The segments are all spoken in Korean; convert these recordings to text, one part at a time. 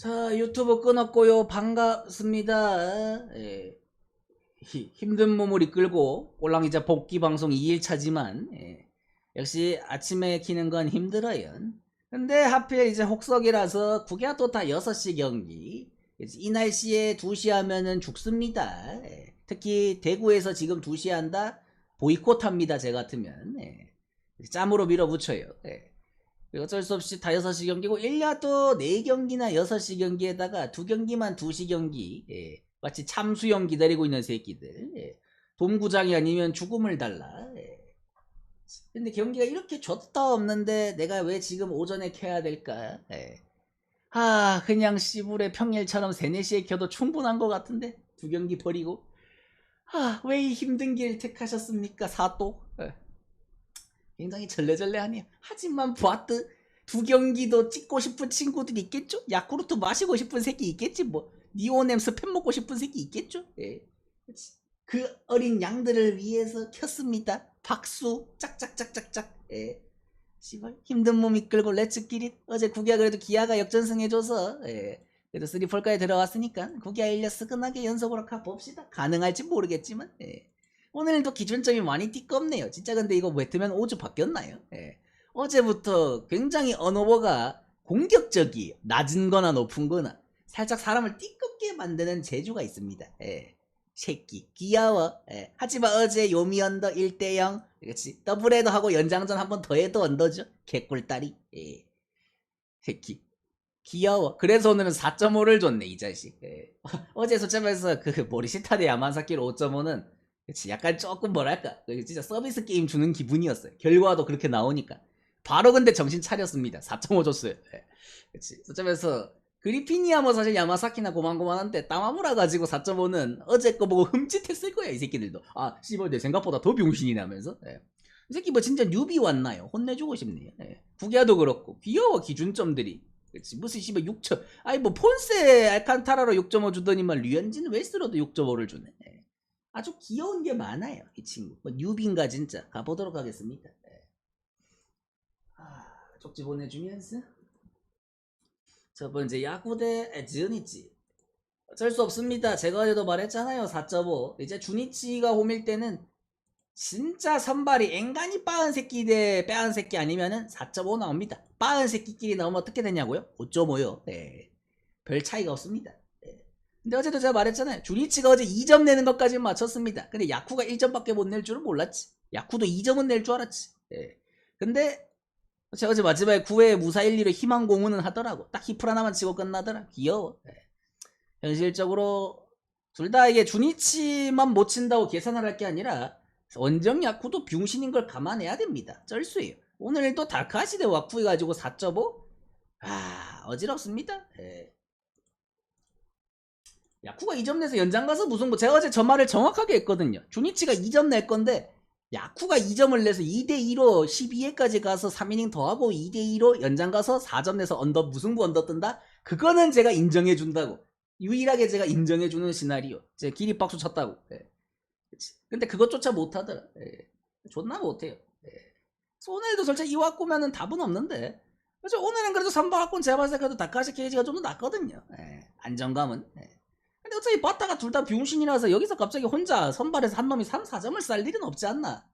자, 유튜브 끊었고요. 반갑습니다. 예. 히- 힘든 몸을 이끌고 올랑이자 복귀 방송 2일차지만 역시 아침에 키는 건 힘들어요. 근데 하필 이제 혹석이라서 국야 또 다 6시 경기. 이 날씨에 2시 하면은 죽습니다. 예. 특히 대구에서 지금 2시 한다? 보이콧합니다. 제 같으면. 예. 짬으로 밀어붙여요. 예. 어쩔 수 없이 다 6시 경기고 1야도 4경기나 6시 경기에다가 두 경기만 2시 경기 예. 마치 참수형 기다리고 있는 새끼들 예. 돔구장이 아니면 죽음을 달라 예. 근데 경기가 이렇게 좋다 없는데 내가 왜 지금 오전에 켜야 될까 예. 아 그냥 씨불의 평일처럼 3, 4시에 켜도 충분한 것 같은데 두 경기 버리고 아왜 이 힘든 길 택하셨습니까 사또 예. 굉장히 절레절레하네요. 하지만 보아트 두 경기도 찍고 싶은 친구들이 있겠죠? 야쿠르트 마시고 싶은 새끼 있겠지 뭐. 니오넴 스팸 먹고 싶은 새끼 있겠죠? 예. 그 어린 양들을 위해서 켰습니다. 박수 짝짝짝짝짝. 예. 씨발 힘든 몸 이끌고 렛츠 끼릿 어제 구기야 그래도 기아가 역전승 해줘서 예. 그래도 3폴까지 들어왔으니까 구기야 1려 스근하게 연속으로 가봅시다. 가능할지 모르겠지만 예. 오늘도 기준점이 많이 띠껍네요. 진짜 근데 이거 웨트면 오즈 바뀌었나요? 예. 어제부터 굉장히 언어버가 공격적이 낮은 거나 높은 거나 살짝 사람을 띠껍게 만드는 재주가 있습니다. 예. 새끼 귀여워. 예. 하지만 어제 요미 언더 1대0 그렇지 더블헤더 하고 연장전 한 번 더 해도 언더죠. 개꿀다리. 예. 새끼 귀여워. 그래서 오늘은 4.5를 줬네 이 자식. 예. 어제 소점에서 그 모리시타 대 야마사키로 5.5는 그치 약간 조금 뭐랄까 그 진짜 서비스 게임 주는 기분이었어요. 결과도 그렇게 나오니까. 바로 근데 정신 차렸습니다. 4.5 줬어요 예. 그치. 어쩌면서 그리피니야 뭐 사실 야마사키나 고만고만한데 따마무라 가지고 4.5는 어제 거 보고 흠칫했을 거야 이 새끼들도. 아 씨발 내 생각보다 더 병신이네 하면서. 예. 이 새끼 뭐 진짜 뉴비 왔나요? 혼내주고 싶네요. 예. 부기아도 그렇고 귀여워 기준점들이. 그치. 무슨 씨발 6점 아니 뭐 폰세 알칸타라로 6.5 주더니만 류현진 웨스로도 6.5를 주네. 예. 아주 귀여운 게 많아요 이 친구. 뭐 뉴빈가 진짜. 가보도록 하겠습니다. 예. 아, 쪽지 보내주면서. 첫 번째 야구대 주니치 어쩔 수 없습니다. 제가 어제도 말했잖아요 4.5 이제 주니치가 홈일 때는 진짜 선발이 앵간히 빠은 새끼 대 빼한 새끼 아니면은 4.5 나옵니다. 빠은 새끼끼리 나오면 어떻게 되냐고요? 5.5요. 네. 별 차이가 없습니다 근데 어제도 제가 말했잖아요. 주리치가 어제 2점 내는 것까지 맞췄습니다. 근데 야쿠가 1점밖에 못 낼 줄은 몰랐지. 야쿠도 2점은 낼 줄 알았지. 예. 근데 제가 어제 마지막에 9회 무사 1, 2로 희망 공헌은 하더라고. 딱 히플 하나만 치고 끝나더라. 귀여워. 예. 현실적으로 둘 다 이게 주니치만 못 친다고 계산을 할 게 아니라 원정 야쿠도 병신인 걸 감안해야 됩니다. 쩔수예요. 오늘도 다카시 대 와쿠 해가지고 4.5? 아 어지럽습니다. 예. 야쿠가 2점 내서 연장 가서 뭐 제가 어제 저 말을 정확하게 했거든요. 주니치가 2점 낼 건데 야쿠가 2점을 내서 2대2로 12회까지 가서 3이닝 더하고 2대2로 연장 가서 4점 내서 언더 무승부 언더 뜬다? 그거는 제가 인정해 준다고. 유일하게 제가 인정해 주는 시나리오. 제가 기립 박수 쳤다고. 예. 그치. 근데 그것조차 못 하더라. 예. 존나 못 해요. 예. 오늘도 솔직히 이와꾸면은 답은 없는데. 그래서 오늘은 그래도 3바 학군 제가 봤을 때 그래도 다카시 케이지가 좀 더 낫거든요. 예. 안정감은. 예. 근데 어차피 바타가 둘다 병신이라서 여기서 갑자기 혼자 선발에서 한 놈이 3, 4점을 쌀 일은 없지 않나.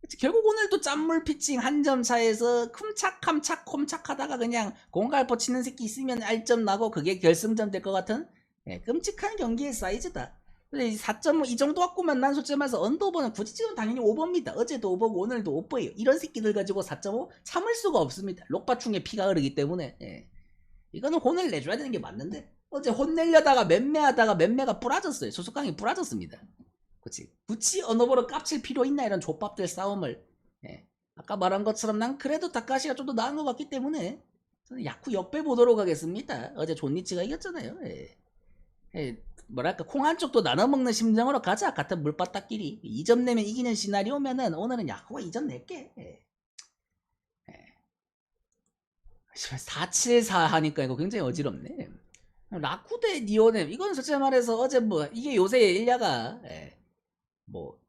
그치, 결국 오늘도 짠물 피칭 한 점 차에서 쿰착쿰착 콤착하다가 그냥 공갈포 치는 새끼 있으면 알점 나고 그게 결승점 될 것 같은 예, 끔찍한 경기의 사이즈다. 근데 4.5 이 정도 갖고만 난 솔직히 말해서 언더오버는 굳이 지금 당연히 오버입니다. 어제도 오버고 오늘도 오버예요. 이런 새끼들 가지고 4.5 참을 수가 없습니다. 록바충에 피가 흐르기 때문에 예. 이거는 혼을 내줘야 되는 게 맞는데 어제 혼내려다가 맴매하다가 맴매가 부러졌어요. 소속강이 부러졌습니다. 그치. 굳이 언어버로 깝칠 필요 있나 이런 족밥들 싸움을. 예. 아까 말한 것처럼 난 그래도 다카시가 좀 더 나은 것 같기 때문에 저는 야쿠 역배 보도록 하겠습니다. 어제 존니치가 이겼잖아요. 예. 예. 뭐랄까 콩 한쪽도 나눠 먹는 심정으로 가자. 같은 물바닥끼리 2점 내면 이기는 시나리오면은 오늘은 야쿠가 2점 낼게. 예. 474 하니까 이거 굉장히 어지럽네. 라쿠데 니오넴 이건 솔직히 말해서 어제 뭐 이게 요새 일야가 예, 뭐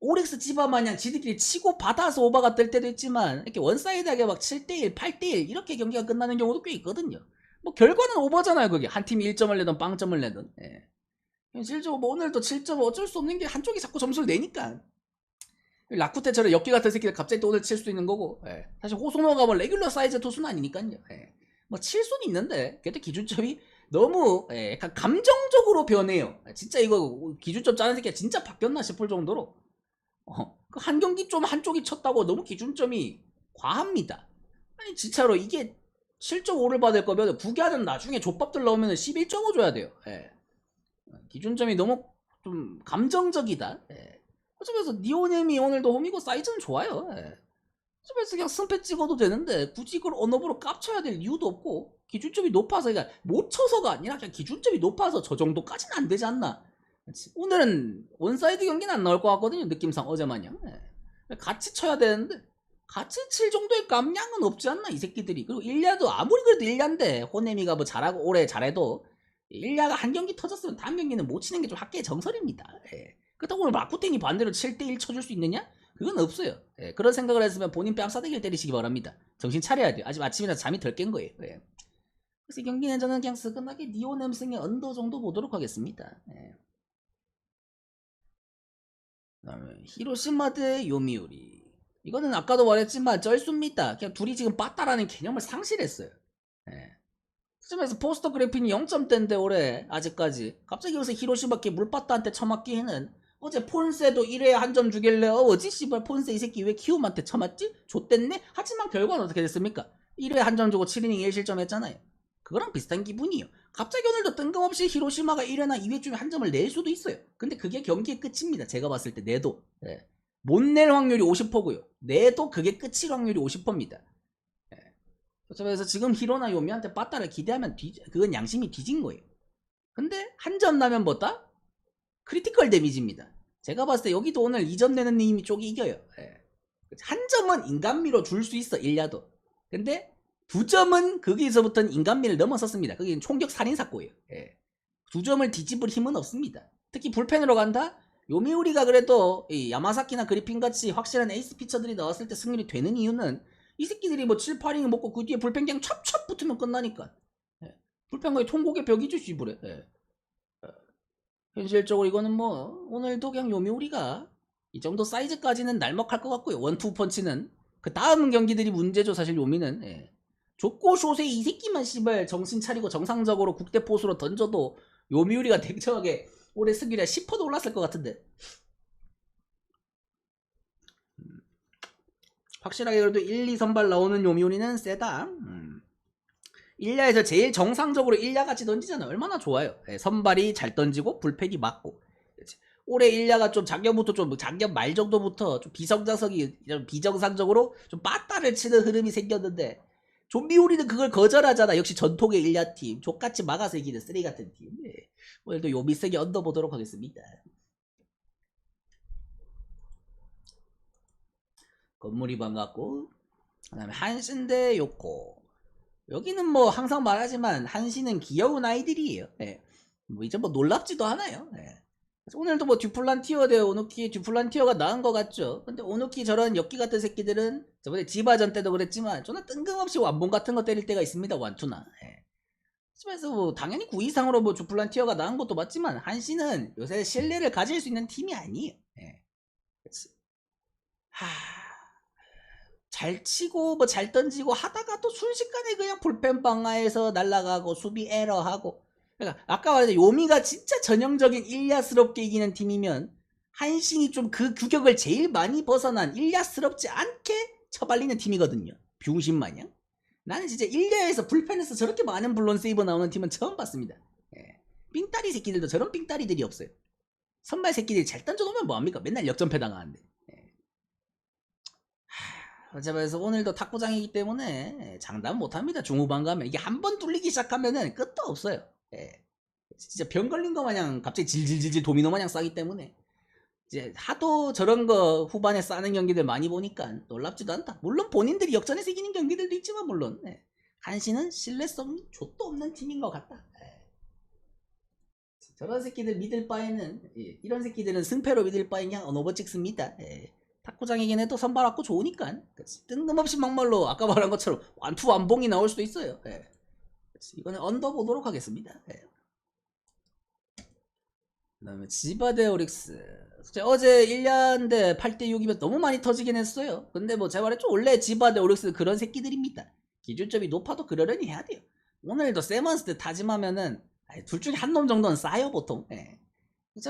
오릭스 지바 마냥 지들끼리 치고 받아서 오바가 뜰 때도 있지만 이렇게 원사이드하게 막 7대1, 8대1 이렇게 경기가 끝나는 경우도 꽤 있거든요. 뭐 결과는 오버잖아요 그게 한 팀이 1점을 내든 빵점을 내든 예. 현실적으로 뭐 오늘도 7점 어쩔 수 없는 게 한쪽이 자꾸 점수를 내니까 라쿠테처럼 엽기 같은 새끼들 갑자기 또 오늘 칠수 있는 거고 예. 사실 호소노가 뭐 레귤러 사이즈 투수는 아니니까요 예. 뭐 칠 수는 있는데 그때 기준점이 너무 예, 감정적으로 변해요 진짜 이거 기준점 짜는 새끼가 진짜 바뀌었나 싶을 정도로 어, 그한 경기 좀 한쪽이 쳤다고 너무 기준점이 과합니다 아니 진짜로 이게 7.5를 받을 거면 구기하는 나중에 족밥들 나오면 11.5 줘야 돼요 예. 기준점이 너무 좀 감정적이다 예. 어쩌면서 니오넴이 오늘도 홈이고 사이즈는 좋아요. 예. 어쩌면서 그냥 승패 찍어도 되는데 굳이 그걸 언어부로 깝쳐야 될 이유도 없고 기준점이 높아서 그러니까 못 쳐서가 아니라 그냥 기준점이 높아서 저 정도까지는 안 되지 않나. 그치? 오늘은 원사이드 경기는 안 나올 것 같거든요. 느낌상 어제 마냥. 예. 같이 쳐야 되는데 같이 칠 정도의 감량은 없지 않나 이 새끼들이. 그리고 일야도 아무리 그래도 일야인데 호네미가 뭐 잘하고 올해 잘해도 일야가 한 경기 터졌으면 다음 경기는 못 치는 게 좀 학계의 정설입니다. 예. 그렇다고 오늘 마쿠텐이 반대로 7대1 쳐줄 수 있느냐? 그건 없어요. 예, 그런 생각을 했으면 본인 뺨 싸대기를 때리시기 바랍니다. 정신 차려야 돼요. 아직 아침이라 잠이 덜 깬 거예요. 예. 그래서 이 경기는 저는 그냥 스근하게 니오넴승의 언더 정도 보도록 하겠습니다. 예. 그다음에 히로시마 대 요미우리. 이거는 아까도 말했지만 쩔수입니다. 그냥 둘이 지금 빠따라는 개념을 상실했어요. 예. 시점에서 포스터 그래핀이 0점대인데 올해 아직까지 갑자기 여기서 히로시마께 물빠따한테 처맞기에는 어제 폰세도 1회에 한점 주길래 어 어지 씨발 폰세 이 새끼 왜 키움한테 처맞지? 좆됐네? 하지만 결과는 어떻게 됐습니까? 1회에 한점 주고 7이닝 1실점 했잖아요 그거랑 비슷한 기분이에요 갑자기 오늘도 뜬금없이 히로시마가 1회나 2회쯤에 한 점을 낼 수도 있어요 근데 그게 경기의 끝입니다 제가 봤을 때 내도 예. 못낼 확률이 50%고요 내도 그게 끝일 확률이 50%입니다 그래서 지금 히로나 요미한테 빠따를 기대하면 뒤, 그건 양심이 뒤진 거예요. 근데 한 점 나면 뭐다? 크리티컬 데미지입니다. 제가 봤을 때 여기도 오늘 2점 내는 님이 쪽이 이겨요. 예. 한 점은 인간미로 줄 수 있어, 일야도. 근데 두 점은 거기서부터는 인간미를 넘어섰습니다. 거기는 총격 살인사고예요. 예. 두 점을 뒤집을 힘은 없습니다. 특히 불펜으로 간다? 요미우리가 그래도 이 야마사키나 그리핀 같이 확실한 에이스 피처들이 나왔을 때 승률이 되는 이유는 이 새끼들이 뭐 7, 8이닝 먹고 그 뒤에 불펜 그냥 찹찹 붙으면 끝나니까. 예. 불펜 거의 통곡의 벽이죠, 씨부래. 예. 어. 현실적으로 이거는 뭐 오늘도 그냥 요미우리가 이 정도 사이즈까지는 날먹할 것 같고요. 원투 펀치는 그 다음 경기들이 문제죠, 사실 요미는. 예. 족고 숏에 이 새끼만 씨발 정신 차리고 정상적으로 국대 포수로 던져도 요미우리가 냉정하게 올해 승률이 10%도 올랐을 것 같은데. 확실하게 그래도 1, 2 선발 나오는 요미우리는 세다. 음. 1야에서 제일 정상적으로 1야 같이 던지잖아요. 얼마나 좋아요. 예, 선발이 잘 던지고 불펜이 맞고. 그치. 올해 1야가 좀 작년부터 좀 작년 말 정도부터 좀 비정상적이 좀 비정상적으로 좀 빠따를 치는 흐름이 생겼는데 좀비우리는 그걸 거절하잖아. 역시 전통의 1야 팀. 족같이 막아서 이기는 쓰레기 같은 팀. 예. 오늘도 요미세게 얹어보도록 하겠습니다. 건물이 반갑고 그 다음에 한신 대 요코 여기는 뭐 항상 말하지만 한신은 귀여운 아이들이에요. 예. 뭐 이제 뭐 놀랍지도 않아요. 예. 오늘도 뭐 듀플란티어 대 오누키 듀플란티어가 나은 것 같죠. 근데 오누키 저런 엽기 같은 새끼들은 저번에 지바전 때도 그랬지만 저는 뜬금없이 완봉 같은 거 때릴 때가 있습니다. 완투나. 예. 그래서 뭐 당연히 9 이상으로 뭐 듀플란티어가 나은 것도 맞지만 한신은 요새 신뢰를 가질 수 있는 팀이 아니에요. 예. 그치. 하... 잘 치고 뭐 잘 던지고 하다가 또 순식간에 그냥 불펜 방아에서 날아가고 수비 에러하고 그러니까 아까 말했던 요미가 진짜 전형적인 일야스럽게 이기는 팀이면 한신이 좀 그 규격을 제일 많이 벗어난 일야스럽지 않게 처발리는 팀이거든요. 병신 마냥. 나는 진짜 일야에서 불펜에서 저렇게 많은 블론 세이버 나오는 팀은 처음 봤습니다. 예. 삥따리 새끼들도 저런 삥따리들이 없어요. 선발 새끼들이 잘 던져놓으면 뭐합니까? 맨날 역전패 당하는데. 그래서 오늘도 탁구장이기 때문에 장담 못합니다. 중후반 가면 이게 한 번 뚫리기 시작하면은 끝도 없어요. 예. 진짜 병 걸린 거 마냥 갑자기 질질질질 도미노 마냥 싸기 때문에 이제 하도 저런 거 후반에 싸는 경기들 많이 보니까 놀랍지도 않다. 물론 본인들이 역전해서 이기는 경기들도 있지만 물론 예. 한신은 신뢰성이 좆도 없는 팀인 것 같다. 예. 저런 새끼들 믿을 바에는 예. 이런 새끼들은 승패로 믿을 바에 그냥 언어버 찍습니다. 예. 탁구장이긴 해도 선발 왔고 좋으니까 그치? 뜬금없이 막말로 아까 말한 것처럼 완투 완봉이 나올 수도 있어요 예. 이거는 언더 보도록 하겠습니다. 예. 그 다음에 지바데 오릭스. 어제 1년 대 8대 6이면 너무 많이 터지긴 했어요. 근데 뭐 제가 말했죠. 원래 지바데 오릭스 그런 새끼들입니다. 기준점이 높아도 그러려니 해야 돼요. 오늘도 세먼스 아이, 둘 중에 한 놈 정도는 싸요 보통. 예.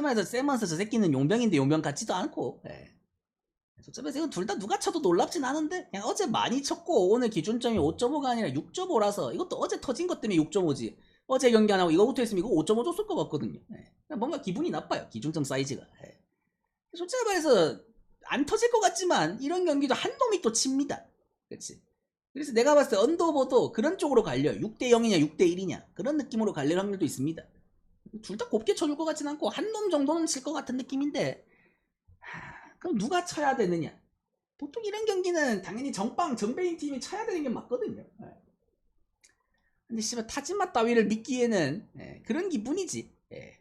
말해서 세먼스 저 새끼는 용병인데 용병 같지도 않고. 예. 말해서 이건 둘 다 누가 쳐도 놀랍진 않은데 그냥 어제 많이 쳤고 오늘 기준점이 5.5가 아니라 6.5라서 이것도 어제 터진 것 때문에 6.5지. 어제 경기 안 하고 이거 붙어있으면 이거 5.5 줬을 것 같거든요. 예. 뭔가 기분이 나빠요. 기준점 사이즈가. 예. 솔직히 말해서 안 터질 것 같지만 이런 경기도 한 놈이 또 칩니다. 그렇지. 그래서 내가 봤을 때 언더보도 그런 쪽으로 갈려. 6대 0이냐 6대 1이냐 그런 느낌으로 갈릴 확률도 있습니다. 둘 다 곱게 쳐줄 것 같진 않고 한 놈 정도는 칠 것 같은 느낌인데 하, 그럼 누가 쳐야 되느냐? 보통 이런 경기는 당연히 정빵 정배인 팀이 쳐야 되는 게 맞거든요. 예. 근데 씨발 타지마 따위를 믿기에는 예, 그런 기분이지. 예.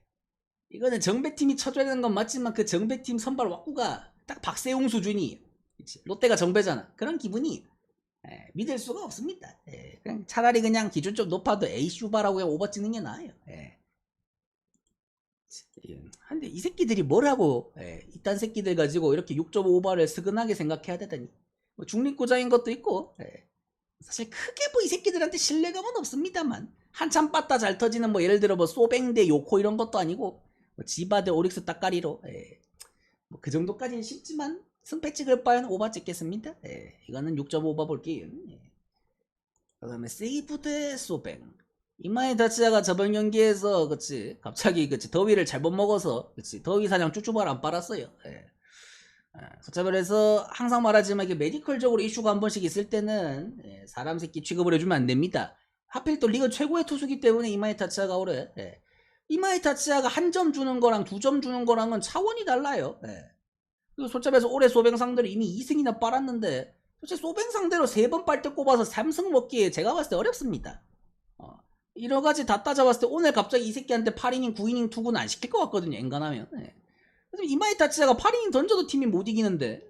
이거는 정배팀이 쳐줘야 되는 건 맞지만 그 정배팀 선발 왁구가 딱 박세웅 수준이에요. 그치? 롯데가 정배잖아. 그런 기분이 예, 믿을 수가 없습니다. 예, 그냥 차라리 그냥 기준 좀 높아도 A 슈바라고 그냥 오버 찍는 게 나아요. 예. 예, 근데 이 새끼들이 뭐라고 예, 이딴 새끼들 가지고 이렇게 6.5 오버를 스근하게 생각해야 되다니 뭐 중립구장인 것도 있고 예. 사실 크게 뭐 이 새끼들한테 신뢰감은 없습니다만 한참 빠따 잘 터지는 뭐 예를 들어 뭐 소뱅대 요코 이런 것도 아니고 뭐 지바대 오릭스 따까리로 예. 뭐 그 정도까지는 쉽지만 승패 찍을 바에는 오바 찍겠습니다. 예. 이거는 6.5 오바 볼게요. 예. 그 다음에 세이브 대 소뱅 이마에 다치다가 저번 경기에서 그치 갑자기 그치 더위를 잘못 먹어서 그치 더위 사냥 쭈쭈발 안 빨았어요. 예. 그래서 항상 말하지만 이게 메디컬적으로 이슈가 한 번씩 있을 때는 예, 사람 새끼 취급을 해주면 안 됩니다. 하필 또 리그 최고의 투수기 때문에 이마에 타치아가 오래 예. 이마에 타치아가 한 점 주는 거랑 두 점 주는 거랑은 차원이 달라요. 예. 그리고 솔직히 말해서 올해 소뱅 상대로 이미 2승이나 빨았는데 솔직히 소뱅 상대로 세번빨때 꼽아서 3승 먹기에 제가 봤을 때 어렵습니다. 어, 여러 가지 다 따져봤을 때 오늘 갑자기 이 새끼한테 8이닝 9이닝 투구는 안 시킬 것 같거든요. 엔간하면. 예. 그래서 이마에 타치아가 8이닝 던져도 팀이 못 이기는데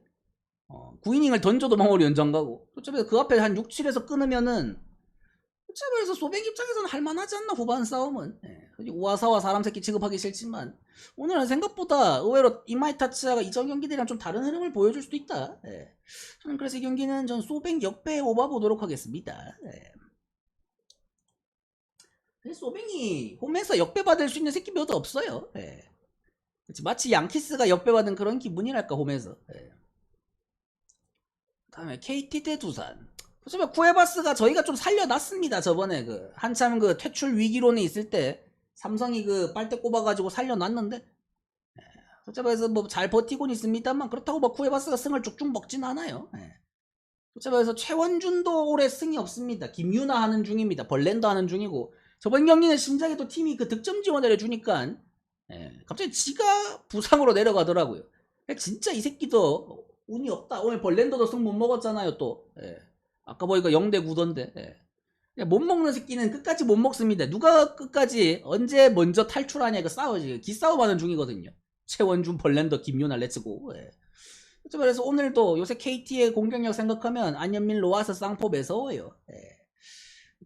어, 9이닝을 던져도 마무리 연장 가고 어차피 그 앞에 한 6, 7에서 끊으면은 어차피 그래서 소뱅 입장에서는 할만하지 않나 후반 싸움은 예. 우아사와 사람 새끼 취급하기 싫지만 오늘은 생각보다 의외로 이마이 타치아가 이전 경기들이랑 좀 다른 흐름을 보여줄 수도 있다 예. 저는 그래서 이 경기는 전 소뱅 역배 오바 보도록 하겠습니다 예. 근데 소뱅이 홈에서 역배 받을 수 있는 새끼 몇 없어요. 예. 그치, 마치 양키스가 역배받은 그런 기분이랄까 홈에서. 예. 다음에 KT 대 두산. 솔직히 쿠에바스가 저희가 좀 살려놨습니다 저번에. 그 한참 그 퇴출 위기론에 있을 때 삼성이 그 빨대 꼽아가지고 살려놨는데. 예. 솔직히 말해서 뭐잘 버티곤 있습니다만 그렇다고 뭐 쿠에바스가 승을 쭉쭉 먹진 않아요. 예. 솔직히 말해서 최원준도 올해 승이 없습니다. 김유나 하는 중입니다. 벌렌더 하는 중이고 저번 경기는 심장에 또 팀이 그 득점 지원을 해주니까 예, 갑자기 지가 부상으로 내려가더라고요. 진짜 이 새끼도 운이 없다. 오늘 벌렌더도 승 못 먹었잖아요, 또. 예. 아까 보니까 0대 9던데. 예. 못 먹는 새끼는 끝까지 못 먹습니다. 누가 끝까지 언제 먼저 탈출하냐 이거 싸우지. 기싸움 하는 중이거든요. 최원준, 벌렌더, 김요나 렛츠고. 예. 그래서 오늘도 요새 KT의 공격력 생각하면 안현민, 로아스, 쌍포 매서워요. 예.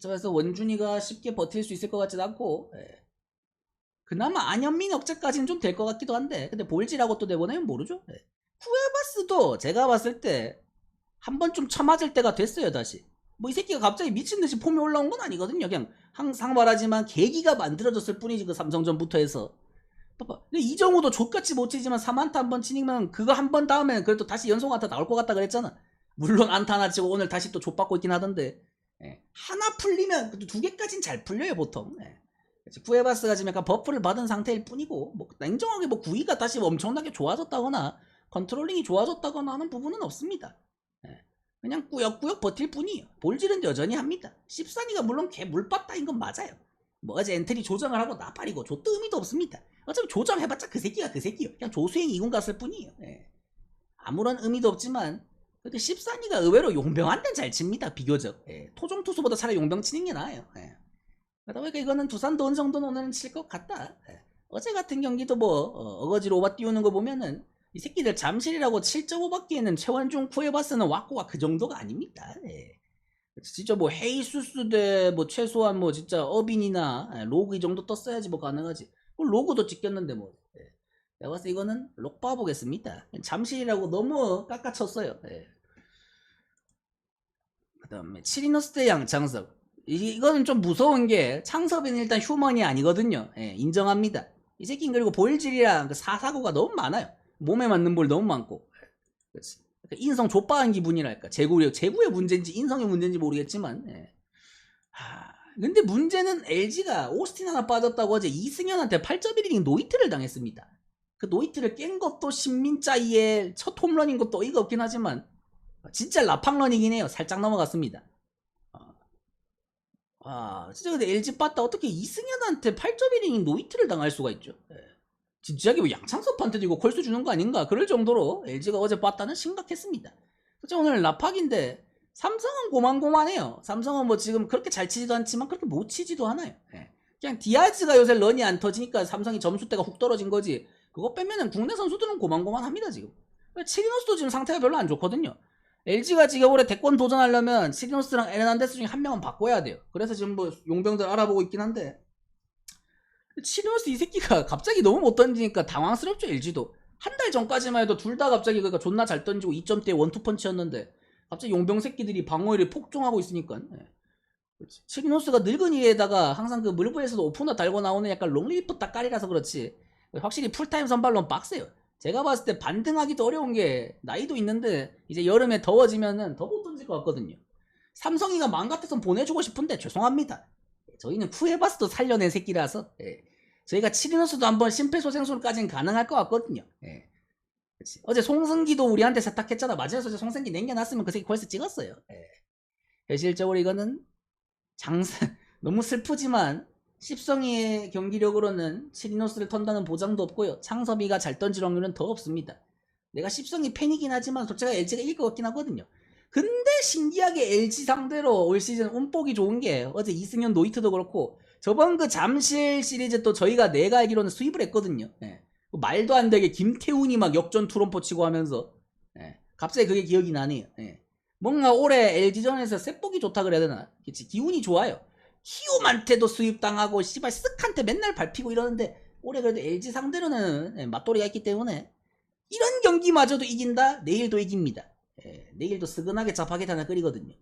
그래서 원준이가 쉽게 버틸 수 있을 것 같지도 않고. 예. 그나마 안현민 억제까지는 좀 될 것 같기도 한데 근데 볼지라고 또 내보내면 모르죠 네. 쿠에바스도 제가 봤을 때 한 번 좀 쳐맞을 때가 됐어요 다시 뭐 이 새끼가 갑자기 미친듯이 폼이 올라온 건 아니거든요 그냥 항상 말하지만 계기가 만들어졌을 뿐이지 그 삼성전부터 해서 봐봐 근데 이정우도 족같이 못 치지만 3안타 한 번 치니면 그거 한 번 다음에 그래도 다시 연속 안타 나올 것 같다 그랬잖아 물론 안타 하나 치고 오늘 다시 또 족받고 있긴 하던데 예. 하나 풀리면 두 개까지는 잘 풀려요 보통 예. 쿠에바스가 지금 약간 버프를 받은 상태일 뿐이고 뭐 냉정하게 뭐 구위가 다시 엄청나게 좋아졌다거나 컨트롤링이 좋아졌다거나 하는 부분은 없습니다. 예. 그냥 꾸역꾸역 버틸 뿐이에요. 볼질은 여전히 합니다. 십산이가 물론 개 물빠따인 건 맞아요. 뭐 어제 엔트리 조정을 하고 나발이고 줬도 의미도 없습니다. 어차피 조정해봤자 그 새끼가 그 새끼요. 그냥 조수행 이군 갔을 뿐이에요. 예. 아무런 의미도 없지만 근데 십산이가 의외로 용병한테는 잘 칩니다. 비교적. 예. 토종 투수보다 차라리 용병 치는 게 나아요. 예. 그러다 보니까 이거는 두산도 어느 정도는 오늘은 칠 것 같다. 예. 어제 같은 경기도 뭐 어, 거지로 오바 띄우는 거 보면은 이 새끼들 잠실이라고 7.5 받기에는 최원중 쿠에바스는 왁구가 그 정도가 아닙니다. 예. 진짜 뭐 헤이수스 대뭐 최소한 뭐 진짜 어빈이나 예, 로그 이 정도 떴어야지 뭐 가능하지. 뭐 로그도 찍혔는데 뭐. 예. 내가 봤을 때 이거는 록 봐보겠습니다. 잠실이라고 너무 깎아쳤어요. 예. 그 다음에 치리노스 대 양창섭. 이, 이거는 좀 무서운 게 창섭이는 일단 휴먼이 아니거든요. 예, 인정합니다. 이 새끼는 그리고 볼질이랑 그 사사고가 너무 많아요. 몸에 맞는 볼 너무 많고. 그렇지. 그러니까 인성 좆바한 기분이랄까. 재구의, 재구의 문제인지 인성의 문제인지 모르겠지만. 예. 하, 근데 문제는 LG가 오스틴 하나 빠졌다고 어제 이승현한테 8.1이닝 노이트를 당했습니다. 그 노이트를 깬 것도 신민짜이의 첫 홈런인 것도 어이가 없긴 하지만 진짜 라팡런이긴 해요. 살짝 넘어갔습니다. 어. 아, 진짜 근데 LG 빠따 어떻게 이승현한테 8.1이닝 노이트를 당할 수가 있죠. 예. 진지하게 뭐 양창섭한테도 이거 콜수 주는 거 아닌가 그럴 정도로 LG가 어제 빠따는 심각했습니다. 그쵸 오늘 라팍인데 삼성은 고만고만해요. 삼성은 뭐 지금 그렇게 잘 치지도 않지만 그렇게 못 치지도 않아요. 예. 그냥 디아즈가 요새 런이 안 터지니까 삼성이 점수대가 훅 떨어진 거지. 그거 빼면은 국내 선수들은 고만고만합니다 지금. 치리노스도 지금 상태가 별로 안 좋거든요. LG가 지금 올해 대권 도전하려면 치리노스랑 에르난데스 중에 한 명은 바꿔야 돼요. 그래서 지금 뭐 용병들 알아보고 있긴 한데 치리노스 이 새끼가 갑자기 너무 못 던지니까 당황스럽죠 LG도. 한 달 전까지만 해도 둘 다 갑자기 그러니까 존나 잘 던지고 2점대 원투펀치였는데 갑자기 용병 새끼들이 방어율이 폭종하고 있으니까 예. 치리노스가 늙은이에다가 항상 그 물부에서도 오프너 달고 나오는 약간 롱리프 딱깔이라서 그렇지 확실히 풀타임 선발론 빡세요. 제가 봤을 때 반등하기도 어려운 게 나이도 있는데 이제 여름에 더워지면은 더 못 던질 것 같거든요. 삼성이가 같아서 보내주고 싶은데 죄송합니다. 저희는 쿠에바스도 살려낸 새끼라서 예. 저희가 치리노스도 한번 심폐소생술까지는 가능할 것 같거든요. 예. 어제 송승기도 우리한테 세탁했잖아. 맞아서 어제 송승기 남겨놨으면 그 새끼 벌써 찍었어요. 예. 현실적으로 이거는 장사 너무 슬프지만 십성이의 경기력으로는 치리노스를 턴다는 보장도 없고요. 창섭이가 잘 던질 확률은 더 없습니다. 내가 십성이 팬이긴 하지만 솔직히 LG가 이길 것 같긴 하거든요. 근데 신기하게 LG 상대로 올 시즌 운복이 좋은 게 어제 이승현 노이트도 그렇고 저번 그 잠실 시리즈 또 저희가 내가 알기로는 수입을 했거든요. 예. 말도 안 되게 김태훈이 막 역전 투런포 치고 하면서 예. 갑자기 그게 기억이 나네요. 예. 뭔가 올해 LG전에서 셋복이 좋다 그래야 되나? 그치 기운이 좋아요. 키움한테도 수입당하고 씨발 쓱한테 맨날 밟히고 이러는데 올해 그래도 LG 상대로는 예, 맞돌이가 있기 때문에 이런 경기마저도 이긴다? 내일도 이깁니다. 예, 내일도 스근하게 자파게티 하나 끓이거든요.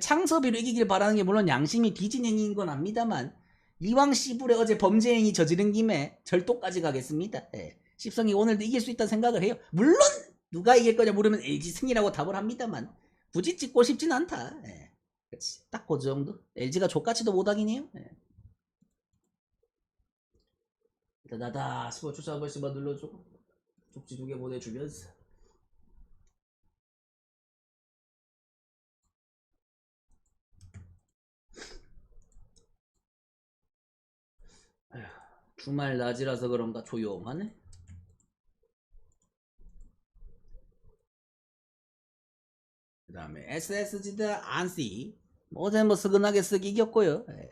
창섭이로 이기길 바라는 게 물론 양심이 뒤진 행위인 건 압니다만 이왕 시불에 어제 범죄 행위 저지른 김에 절도까지 가겠습니다. 예, 십성이 오늘도 이길 수 있다는 생각을 해요. 물론 누가 이길 거냐 물으면 LG 승이라고 답을 합니다만 굳이 찍고 싶진 않다. 예. 그치. 딱 그 정도. LG가 족같이도 못하긴 해요. 예. 일단 나다 스포츠 한 번씩만 눌러주고 쪽지 두 개 보내주면서 주말 낮이라서 그런가 조용하네. 그 다음에 SSG 대 안시 어제 뭐 스근하게 쓰기 이겼고요. 예.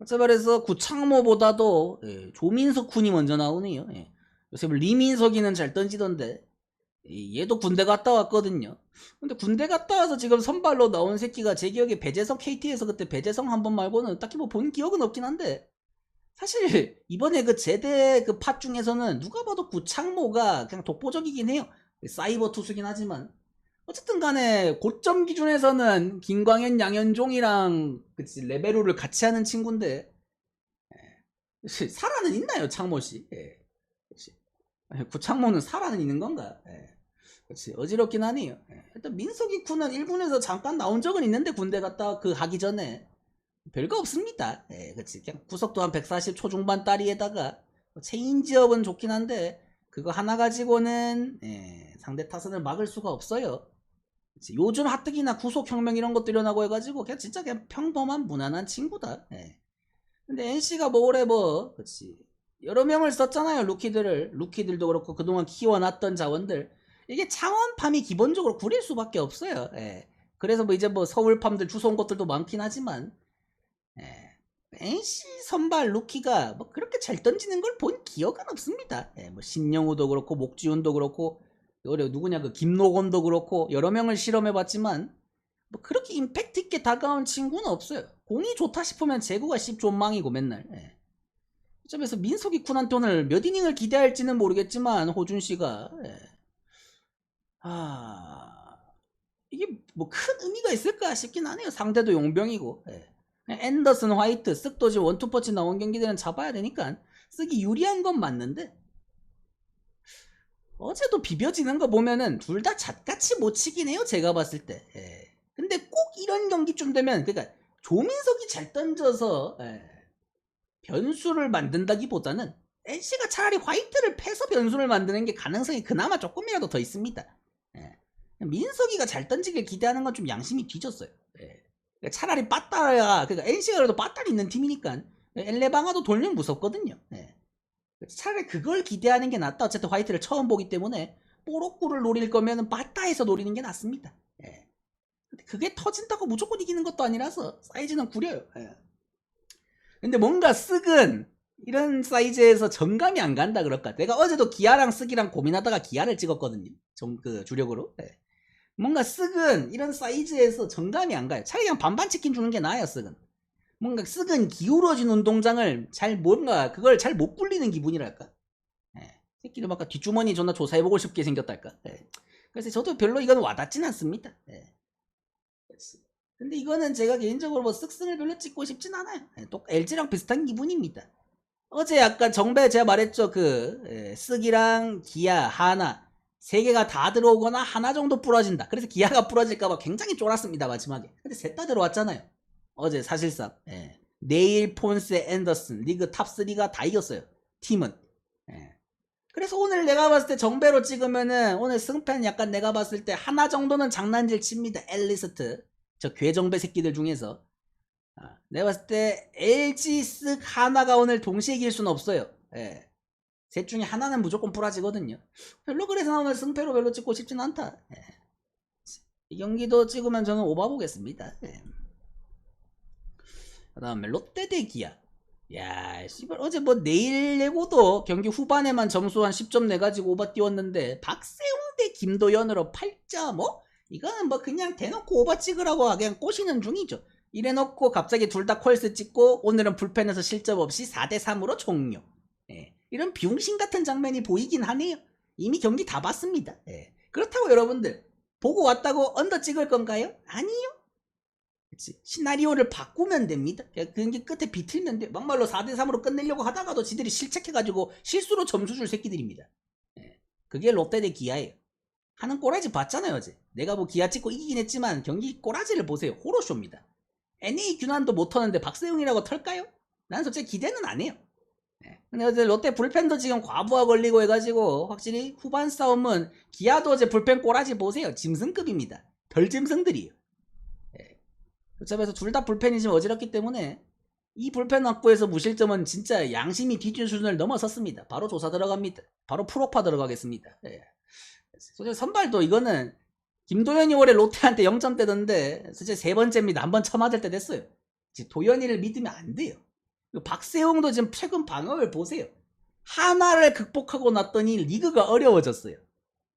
어째 말해서 구창모보다도 예, 조민석 군이 먼저 나오네요. 예. 요새 뭐 리민석이는 잘 던지던데 예, 얘도 군대 갔다 왔거든요. 근데 군대 갔다 와서 지금 선발로 나온 새끼가 제 기억에 배재성 KT에서 그때 배재성 한 번 말고는 딱히 뭐 본 기억은 없긴 한데 사실 이번에 그 제대 그 팟 중에서는 누가 봐도 구창모가 그냥 독보적이긴 해요. 사이버 투수긴 하지만 어쨌든 간에 고점 기준에서는 김광현, 양현종이랑 그치 레베루를 같이 하는 친구인데 예. 사라는 있나요 창모 씨? 예. 아니, 구창모는 사라는 있는 건가? 예. 그치 어지럽긴 하네요. 예. 일단 민석이 군은 1군에서 잠깐 나온 적은 있는데 군대 갔다 그 하기 전에 별거 없습니다. 예, 그치 그냥 구속도 한 140 초중반 따리에다가 뭐 체인지업은 좋긴 한데 그거 하나 가지고는 예, 상대 타선을 막을 수가 없어요. 요즘 하뜨기나 구속혁명 이런 것도 일어나고 해가지고 그냥 진짜 그냥 평범한 무난한 친구다. 예. 근데 NC가 뭐 올해 뭐 그치 여러 명을 썼잖아요 루키들을 루키들도 그렇고 그동안 키워놨던 자원들 이게 창원팜이 기본적으로 구릴 수밖에 없어요. 예. 그래서 뭐 이제 뭐 서울팜들 주워온 것들도 많긴 하지만 예. NC 선발 루키가 뭐 그렇게 잘 던지는 걸 본 기억은 없습니다. 예, 뭐 신영우도 그렇고 목지훈도 그렇고 어려 누구냐 그 김노건도 그렇고 여러 명을 실험해봤지만 뭐 그렇게 임팩트 있게 다가온 친구는 없어요. 공이 좋다 싶으면 제구가 씹 존망이고 맨날. 예. 점에서 민석이 쿤한테 오늘 몇 이닝을 기대할지는 모르겠지만 호준 씨가 예. 아 이게 뭐 큰 의미가 있을까 싶긴 하네요. 상대도 용병이고 예. 앤더슨 화이트 쓱도지 원투퍼치 나온 경기들은 잡아야 되니까 쓰기 유리한 건 맞는데 어제도 비벼지는 거 보면은 둘 다 잣같이 못 치긴 해요. 제가 봤을 때. 예. 근데 꼭 이런 경기쯤 되면 그러니까 조민석이 잘 던져서 예, 변수를 만든다기보다는 NC가 차라리 화이트를 패서 변수를 만드는 게 가능성이 그나마 조금이라도 더 있습니다. 예. 민석이가 잘 던지길 기대하는 건 좀 양심이 뒤졌어요. 예. 그러니까 차라리 빠따야 그러니까 NC가 그래도 빠따리 있는 팀이니까 엘레방아도 돌면 무섭거든요. 예. 차라리 그걸 기대하는 게 낫다. 어쨌든 화이트를 처음 보기 때문에 뽀록구를 노릴 거면은 빠따에서 노리는 게 낫습니다. 예. 근데 그게 터진다고 무조건 이기는 것도 아니라서 사이즈는 구려요. 예. 근데 뭔가 쓱은 이런 사이즈에서 정감이 안 간다 그럴까. 내가 어제도 기아랑 쓱이랑 고민하다가 기아를 찍었거든요. 정, 그 주력으로. 예. 뭔가 쓱은 이런 사이즈에서 정감이 안 가요. 차라리 그냥 반반 치킨 주는 게 나아요, 쓱은. 뭔가 쓱은 기울어진 운동장을 잘 뭔가 그걸 잘못 굴리는 기분이랄까. 예. 새끼도 막 뒷주머니 존나 조사해보고 싶게 생겼달까. 예. 그래서 저도 별로 이건 와닿진 않습니다. 예. 근데 이거는 제가 개인적으로 뭐 쓱쓱을 별로 찍고 싶진 않아요. 예, 또 LG랑 비슷한 기분입니다. 어제 약간 정배 제가 말했죠. 그 예, 쓱이랑 기아, 하나 세 개가 다 들어오거나 하나 정도 부러진다. 그래서 기아가 부러질까봐 굉장히 쫄았습니다 마지막에. 근데 셋 다 들어왔잖아요. 어제 사실상 예. 네일, 폰세, 앤더슨 리그 탑 3가 다 이겼어요. 팀은. 예. 그래서 오늘 내가 봤을 때 정배로 찍으면은 오늘 승패는 약간 내가 봤을 때 하나 정도는 장난질 칩니다. 엘리스트. 저 괴정배 새끼들 중에서. 아, 내가 봤을 때 LG 쓱 하나가 오늘 동시에 이길 수는 없어요. 예. 셋 중에 하나는 무조건 부러지거든요. 별로 그래서 나 오늘 승패로 별로 찍고 싶진 않다. 예. 이 경기도 찍으면 저는 오바 보겠습니다. 예. 그 다음에 롯데 대 기아. 야, 씨발, 어제 뭐 내일 내고도 경기 후반에만 점수 한 10점 내가지고 오바 띄웠는데, 박세웅 대 김도현으로 8.5? 이거는 뭐 그냥 대놓고 오바 찍으라고 그냥 꼬시는 중이죠. 이래놓고 갑자기 둘 다 콜스 찍고, 오늘은 불펜에서 실점 없이 4대3으로 종료. 예. 이런 비용신 같은 장면이 보이긴 하네요. 이미 경기 다 봤습니다. 예. 그렇다고 여러분들, 보고 왔다고 언더 찍을 건가요? 아니요. 그치. 시나리오를 바꾸면 됩니다. 그냥 경기 끝에 비틀면 돼. 막말로 4대3으로 끝내려고 하다가도 지들이 실책해가지고 실수로 점수 줄 새끼들입니다. 예. 그게 롯데 대 기아예요. 하는 꼬라지 봤잖아요, 어제. 내가 뭐 기아 찍고 이기긴 했지만 경기 꼬라지를 보세요. 호러쇼입니다. NA 규난도 못 터는데 박세웅이라고 털까요? 난 솔직히 기대는 안 해요. 예. 근데 어제 롯데 불펜도 지금 과부하 걸리고 해가지고 확실히 후반 싸움은 기아도 어제 불펜 꼬라지 보세요. 짐승급입니다. 별 짐승들이에요. 어차피 둘다 불펜이지만 어지럽기 때문에 이 불펜 확보에서 무실점은 진짜 양심이 뒤진 수준을 넘어섰습니다. 바로 조사 들어갑니다. 바로 프로파 들어가겠습니다. 예. 선발도 이거는 김도현이 올해 롯데한테 0점 대던데 솔직히 세 번째입니다. 한 번 쳐맞을 때 됐어요. 지금 도현이를 믿으면 안 돼요. 그리고 박세웅도 지금 최근 방어를 보세요. 하나를 극복하고 났더니 리그가 어려워졌어요.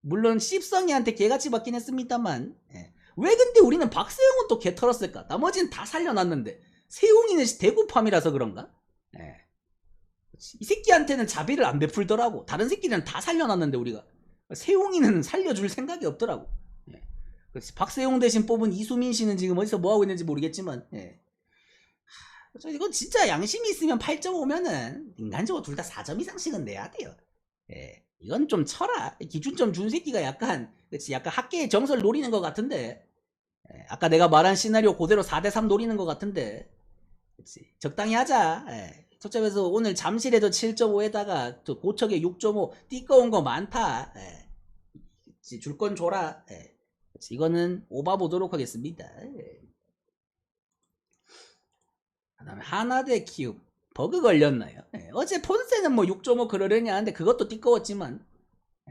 물론 씹성이한테 개같이 받긴 했습니다만 예. 왜 근데 우리는 박세웅은 또 개 털었을까? 나머지는 다 살려놨는데 세웅이는 대구팜이라서 그런가? 예. 이 새끼한테는 자비를 안 베풀더라고. 다른 새끼는 다 살려놨는데 우리가 세웅이는 살려줄 생각이 없더라고. 예. 그렇지. 박세웅 대신 뽑은 이수민 씨는 지금 어디서 뭐 하고 있는지 모르겠지만, 예. 하, 이건 진짜 양심이 있으면 8.5면은 인간적으로 둘 다 4점 이상씩은 내야 돼요. 예. 이건 좀 쳐라. 기준점 준 새끼가 약간, 그치, 약간 학계의 정설 노리는 것 같은데, 예, 아까 내가 말한 시나리오 그대로 4대3 노리는 것 같은데, 그치, 적당히 하자. 예. 초점에서 오늘 잠실에도 7.5에다가 또 고척에 6.5 띠꺼운 거 많다. 예. 줄건 줘라. 예. 그치, 이거는 오바 보도록 하겠습니다. 예. 그다음에 하나 대 키움 버그 걸렸나요? 예, 어제 폰세는 뭐 6.5 그러려니 하는데 그것도 띠꺼웠지만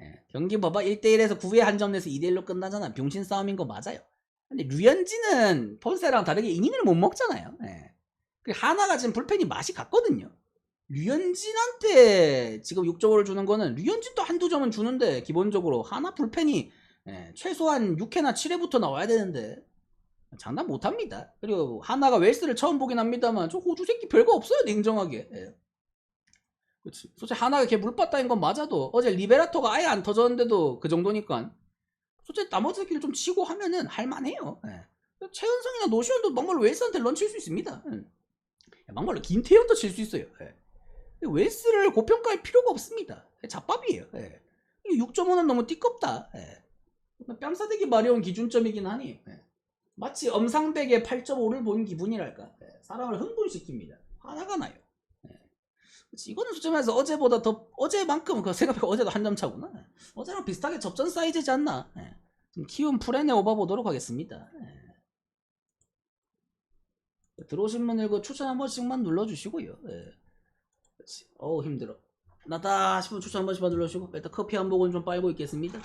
예, 경기 봐봐 1대1에서 9회 한 점 내서 2대1로 끝나잖아 병신 싸움인 거 맞아요 근데 류현진은 폰세랑 다르게 이닝을 못 먹잖아요 예. 그리고 하나가 지금 불펜이 맛이 갔거든요 류현진한테 지금 6.5를 주는 거는 류현진도 한두 점은 주는데 기본적으로 하나 불펜이 예, 최소한 6회나 7회부터 나와야 되는데 장난 못합니다. 그리고 하나가 웰스를 처음 보긴 합니다만 저 호주 새끼 별거 없어요 냉정하게. 예. 그렇지. 솔직히 하나가 걔 물바다인 건 맞아도 어제 리베라토가 아예 안 터졌는데도 그 정도니까 솔직히 나머지 새끼를 좀 치고 하면은 할만해요. 예. 최은성이나 노시원도 막말로 웰스한테 런칠 수 있습니다. 예. 막말로 김태현도 칠 수 있어요. 예. 웰스를 고평가할 필요가 없습니다. 잡밥이에요. 예. 6.5는 너무 띠껍다. 예. 뺨싸대기 마려운 기준점이긴 하니 예. 마치 엄상백의 8.5를 본 기분이랄까 예. 사람을 흥분시킵니다. 화나가 나요. 예. 이거는 말해서 어제보다 더 어제만큼 그 생각해보면 어제도 한 점 차구나. 예. 어제랑 비슷하게 접전 사이즈지 않나. 예. 좀 키운 프렌에 오봐보도록 하겠습니다. 예. 들어오신 분들 그 추천 한 번씩만 눌러주시고요. 어우 힘들어. 나다 싶으면 추천 한 번씩만 눌러주시고 일단 커피 한 모금 좀 빨고 있겠습니다.